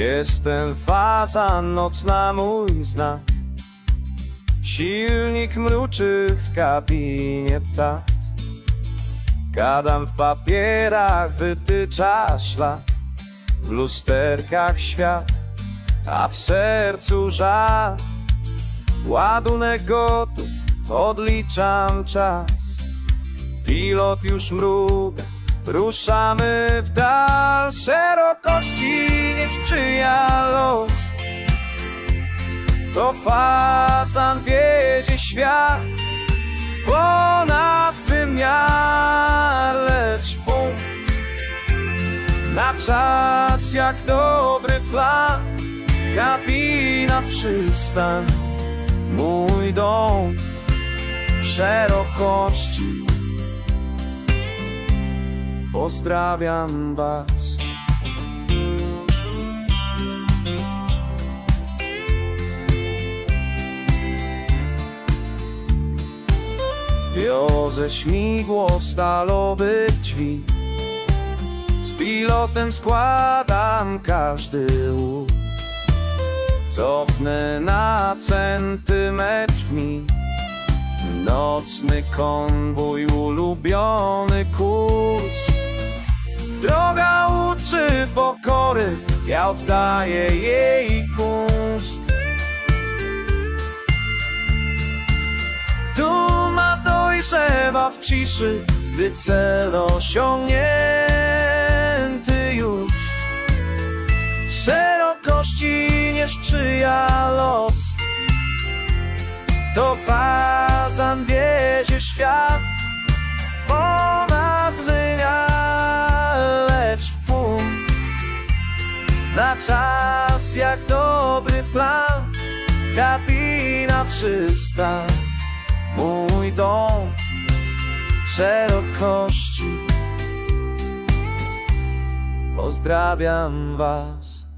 Jestem faza nocna mój znak Silnik mruczy w kabinie takt Gadam w papierach, wytycza ślad. W lusterkach świat, a w sercu żal. Ładunek gotów, odliczam czas. Pilot już mruga, ruszamy w dal Szerokości nie sprzyja los. To fasan wiezie świat Ponad wymiar, lecz punkt Na czas jak dobry plan Kabina przystań. Mój dom szerokości Pozdrawiam was. Wiozę śmigło stalowych drzwi. Z pilotem składam każdy łuk. Cofnę na centymetr mi Nocny konwój, ulubiony kurs ja oddaję jej kunszt Duma dojrzewa w ciszy, gdy cel osiągnięty już. Szerokości nie sprzyja los. To fazan wiezie świat Na czas jak dobry plan Kabina przystań Mój dom szerokości. Pozdrawiam was